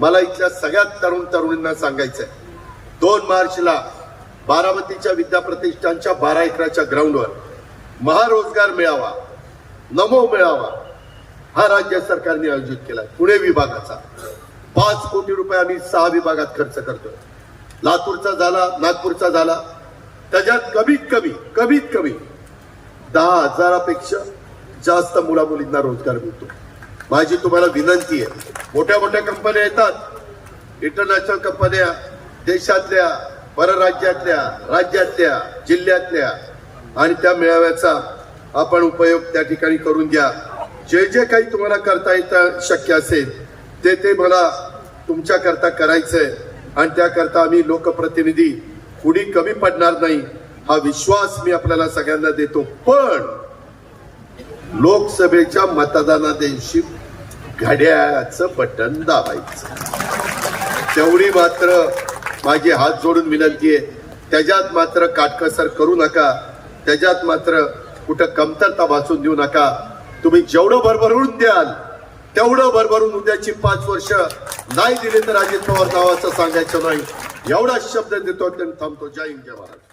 मला इथल्या सगळ्यात तरुण तरुणींना सांगायचंय. दोन मार्चला बारामतीच्या विद्या प्रतिष्ठानच्या बारा एकराच्या ग्राउंडवर महारोजगार मेळावा नमो मेळावा हा राज्य सरकारने आयोजित केला पुणे विभागाचा. पाच कोटी रुपये आम्ही सहा विभागात खर्च करतोय. लातूरचा झाला नागपूरचा झाला. त्याच्यात कमीत कमी कमीत कमी दहा हजारापेक्षा जास्त मुला मुलींना रोजगार मिळतो. माझी तुम्हाला विनंती आहे. मोठ्या मोठ्या कंपन्या येतात. इंटरनॅशनल कंपन्या देशातल्या परराज्यातल्या राज्यातल्या जिल्ह्यातल्या. आणि त्या मेळाव्याचा आपण उपयोग त्या ठिकाणी करून घ्या. जे जे काही तुम्हाला करता येतं शक्य असेल ते ते मला तुमच्याकरता करायचंय. आणि त्याकरता आम्ही लोकप्रतिनिधी कुणी कमी पडणार नाही हा विश्वास मी आपल्याला सगळ्यांना देतो. पण लोकसभेच्या मतदाना दिवशी घड्याळाचं बटन दाबायचं. तेवढी मात्र माझी हात जोडून विनंती आहे. त्याच्यात मात्र काटकसर करू नका. त्याच्यात मात्र कुठं कमतरता भासून देऊ नका. तुम्ही जेवढं भरभरून द्याल तेवढं भरभरून उद्याची पाच वर्ष नाही दिले तर अजित पवार नावाचं सांगायचं नाही. एवढा शब्द देतो आणि थांबतो. जय हिंद जय महाराज